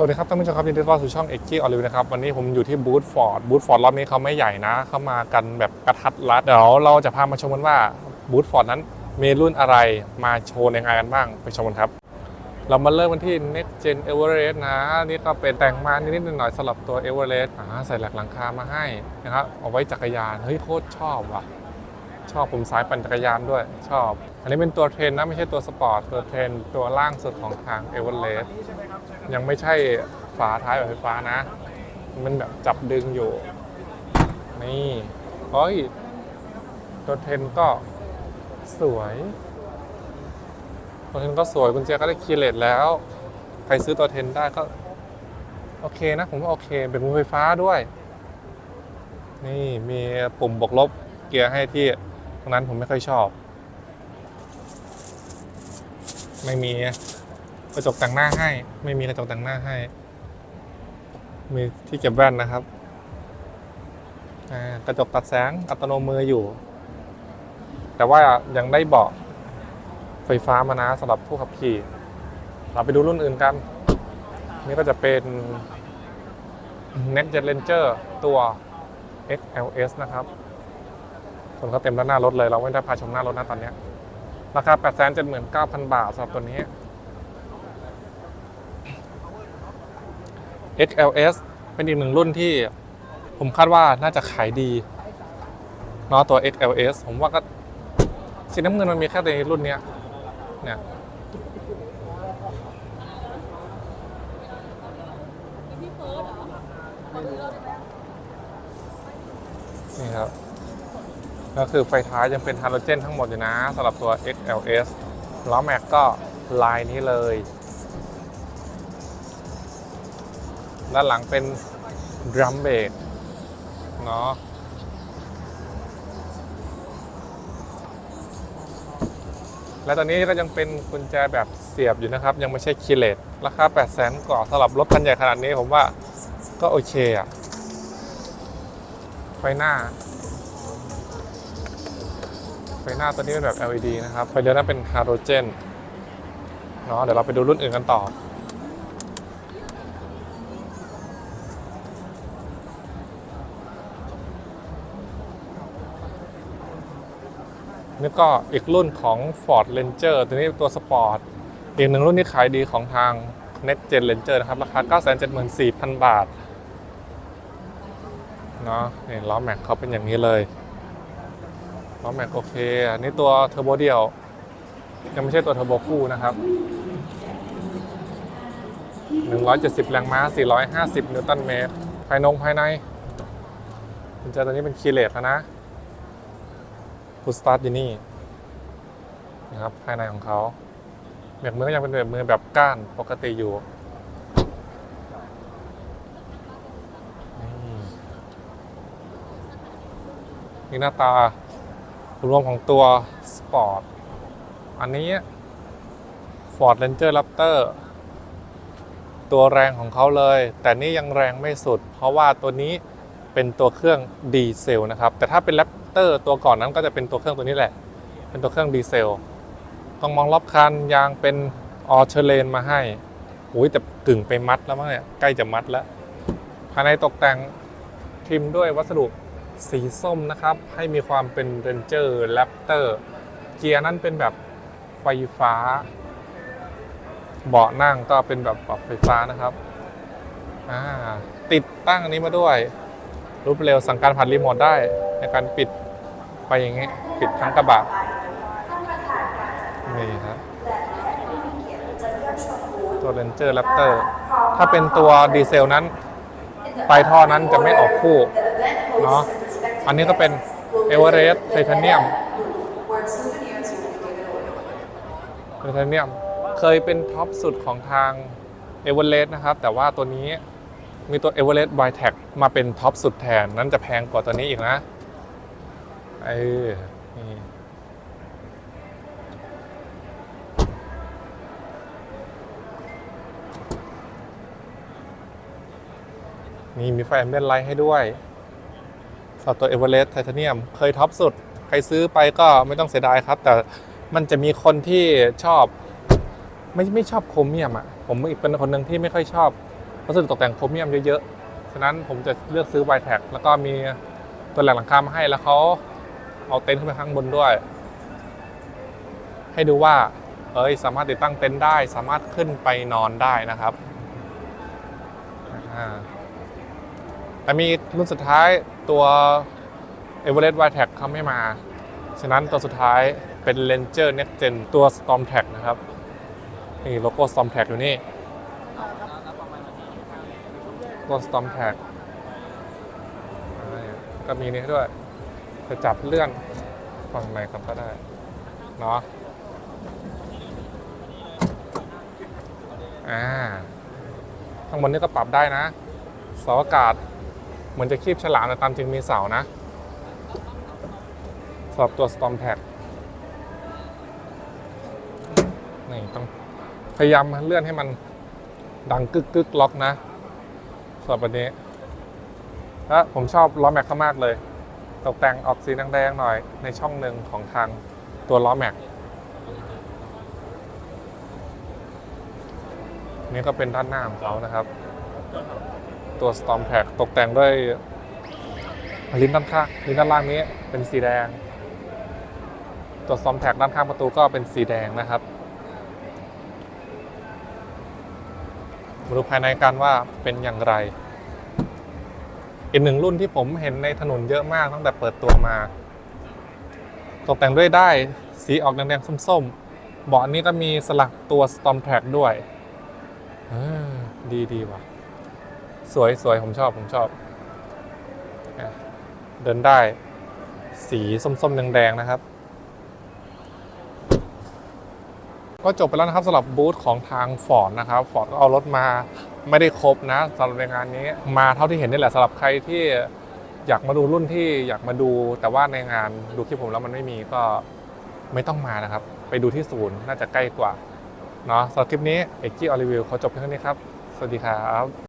สวัสดีครับท่านผู้ชมครับยินดีต้อนรับสู่ช่องเอ็กกี้ออลิวนะครับวันนี้ผมอยู่ที่บูธฟอร์ดบูธฟอร์ดรอบนี้เขาไม่ใหญ่นะเขามากันแบบกระทัดรัดเดี๋ยวเราจะพามาชมกันว่าบูธฟอร์ดนั้นมีรุ่นอะไรมาโชว์ในงานกันบ้างไปชมกันครับ เรามาเริ่มกันที่ Next Gen Everest นะ นี่ก็เป็นแต่งมานิดๆหน่อยๆสำหรับตัว Everest อ่าใส่หลักหลังคามาให้นะครับเอาไว้จักรยานเฮ้ยโคตรชอบว่ะชอบผมสายปั่นจักรยานด้วยชอบ อันนี้เป็นตัวเทรนนะไม่ใช่ตัวสปอร์ตตัวเทรนตัวล่างสุดของทาง Everest ยังไม่ใช่ฝาท้ายแบบไฟฟ้านะ มันแบบจับดึงอยู่ นี่เฮ้ยตัวเทนก็สวยตัวเทนก็สวยกุญแจก็ได้คีย์เลสแล้ว ใครซื้อตัวเทนได้ก็ โอเคนะ ผมว่าโอเค เป็นมือไฟฟ้าด้วย นี่มีปุ่มบวกลบเกียร์ให้ที่ตรงนั้นผมไม่ค่อยชอบ ไม่มี กระจกแต่งหน้าให้ ไม่มีกระจกแต่งหน้าให้ มีที่เก็บแว่นนะครับกระจกตัดแสงอัตโนมืออยู่ แต่ว่ายังได้เบาะไฟฟ้ามานะสำหรับผู้ขับขี่ เราไปดูรุ่นอื่นกัน นี่ก็จะเป็น Next Gen Ranger ตัว XLS นะครับส่วนเขาเต็มด้านหน้ารถเลย เราไม่ได้พาชมหน้ารถนะตอนนี้ ราคา 879,000 บาทสำหรับตัวนี้ XLS เป็นอีกหนึ่งรุ่นที่ผมคาดว่าน่าจะขายดีเนาะตัว XLS ผมว่าก็สีน้ำเงินมันมีแค่ในรุ่นนี้เนี่ยนี่ครับก็คือไฟท้ายยังเป็นฮาโลเจนทั้งหมดอยู่นะสำหรับตัว XLS ล้อแม็กก็ลายนี้เลย ด้านหลังเป็นดรัมเบรกเนาะและตอนนี้ก็ยังเป็นกุญแจแบบเสียบอยู่นะครับ ยังไม่ใช่คีเลสราคา 8 0 0 0 0 0กว่าสำหรับรถคันใหญ่ขนาดนี้ผมว่าก็โอเคอะไฟหน้า ไฟหน้าตัวนี้เป็นแบบ LED นะครับ ไฟเลี้ยวน้าเป็นฮาโลเจนเนาะเดี๋ยวเราไปดูรุ่นอื่นกันต่อ นี่ก็อีกรุ่นของ Ford Ranger ตัวนี้ตัวสปอร์ตอีกหนึ่งรุ่นที่ขายดีของทาง Next Gen Ranger นะครับ ราคา 974,000 บาทเนาะนี่ล้อแม็กเขาเป็นอย่างนี้เลยล้อแม็กโอเค อันนี้ตัวเทอร์โบเดียวยังไม่ใช่ตัวเทอร์โบคู่นะครับ 170 แรงม้า 450 นิวตันเมตร ภายนงภายในกุญแจตัวนี้เป็นคีเลสนะ พุสตาร์ทอยู่นี่นะครับภายในของเขาเบรกมือก็ยังเป็นเบรกมือแบบก้านปกติอยู่นี่หน้าตารวมของตัวสปอร์ตอันนี้ Ford Ranger Raptor ตัวแรงของเขาเลย แต่นี่ยังแรงไม่สุด เพราะว่าตัวนี้เป็นตัวเครื่องดีเซลนะครับ แต่ถ้าเป็น Raptor ตัวก่อนนั้นก็จะเป็นตัวเครื่องตัวนี้แหละ เป็นตัวเครื่องดีเซล ต้องมองรอบคันยางเป็นออเชเลนมาให้อุ้ยแต่กึ่งไปมัดแล้วมั้งเนี่ยใกล้จะมัดแล้ว ภายในตกแต่งทิมด้วยวัสดุสีส้มนะครับ ให้มีความเป็น Ranger Raptor เกียร์นั้นเป็นแบบไฟฟ้า เบาะนั่งก็เป็นแบบปรับไฟฟ้านะครับ ติดตั้งนี้มาด้วย รูปเร็วสั่งการผ่านรีโมทได้ ในการปิดไปอย่างงี้ปิดทั้งกระบะนี่ครับตัว Ranger Raptor ถ้าเป็นตัวดีเซลนั้นปลายท่อนั้นจะไม่ออกคู่เนาะอันนี้ก็เป็น Everest Titanium ไทเทเนียมเคยเป็นท็อปสุดของทาง e v e r e s t นะครับ แต่ว่าตัวนี้ มีตัว e v e r e s t w i t e c มาเป็นท็อปสุดแทน นั้นจะแพงกว่าตัวนี้อีกนะเออนี่นี่มีไฟแอมเบียนไลท์ให้ด้วยสำหรับตัว e v e r e s t Titanium เคยท็อปสุด ใครซื้อไปก็ไม่ต้องเสียดายครับ แต่มันจะมีคนที่ชอบ ไม่ไม่ชอบโครเมียมอะ ผมอีกเป็นคนหนึ่งที่ไม่ค่อยชอบ วัสดุตกแต่งโครเมียมเยอะๆ ฉะนั้นผมจะเลือกซื้อ y t แท็กแล้วก็มีตัวแหลกหลังคามาให้แล้วเขาเอาเต็นท์ขึ้นไปข้างบนด้วย ให้ดูว่า เอ้ยสามารถติดตั้งเต็นท์ได้ สามารถขึ้นไปนอนได้นะครับ แต่มีรุ่นสุดท้ายตัว e v e r e s t y t e c เขาไม่มา ฉะนั้นตัวสุดท้ายเป็น Ranger Next Gen ตัว Storm t a c นะครับ นี่โลโก้ Storm t a c อยู่นี่ ตัว Storm t a c ก็มีนี่ด้วย จะจับเลื่อนฝั่งไหนครับก็ได้ เนาะอ่าข้างบนนี่ก็ปรับได้นะ เสาอากาศ เหมือนจะคีบฉลามแต่ตามจริงมีเสานะสำหรับตัว Storm t a g นี่ต้องพยายามเลื่อนให้มันดังกึกกึกล็อกนะ สำหรับวันนี้และผมชอบล้อแม็กเขามากเลย ตกแต่งออกสีแดงๆหน่อยในช่องหนึ่งของทางตัวล้อแม็กนี่ก็เป็นด้านหน้าของเขานะครับ ตัว Storm t a g ตกแต่งด้วยลิ้นด้านข้างลิ้นด้านล่างนี้เป็นสีแดง ตัว Storm t a g ด้านข้างประตูก็เป็นสีแดงนะครับ มาดูภายในกันว่าเป็นอย่างไร อีกหนึ่งรุ่นที่ผมเห็นในถนนเยอะมากตั้งแต่เปิดตัวมา ตกแต่งด้วยได้สีออกแดงๆส้มๆ เบาะนี้ก็มีสลักตัว Storm t r a c ด้วยดีดีว่ะ สวยสวยผมชอบผมชอบ เดินได้ สีส้มๆแดงๆนะครับ ก็จบไปแล้วนะครับสำหรับบูธของทางฟอร์ดนะครับฟอร์ดก็เอารถมาไม่ได้ครบนะสำหรับในงานนี้มาเท่าที่เห็นนี่แหละสำหรับใครที่อยากมาดูรุ่นที่อยากมาดู แต่ว่าในงานดูคลิปผมแล้วมันไม่มีก็ไม่ต้องมานะครับ ไปดูที่ศูนย์น่าจะใกล้กว่าเนาะสำหรับคลิปนี้เอกกี้ออลิวิวขอจบเพียงเท่านี้ครับ สวัสดีครับ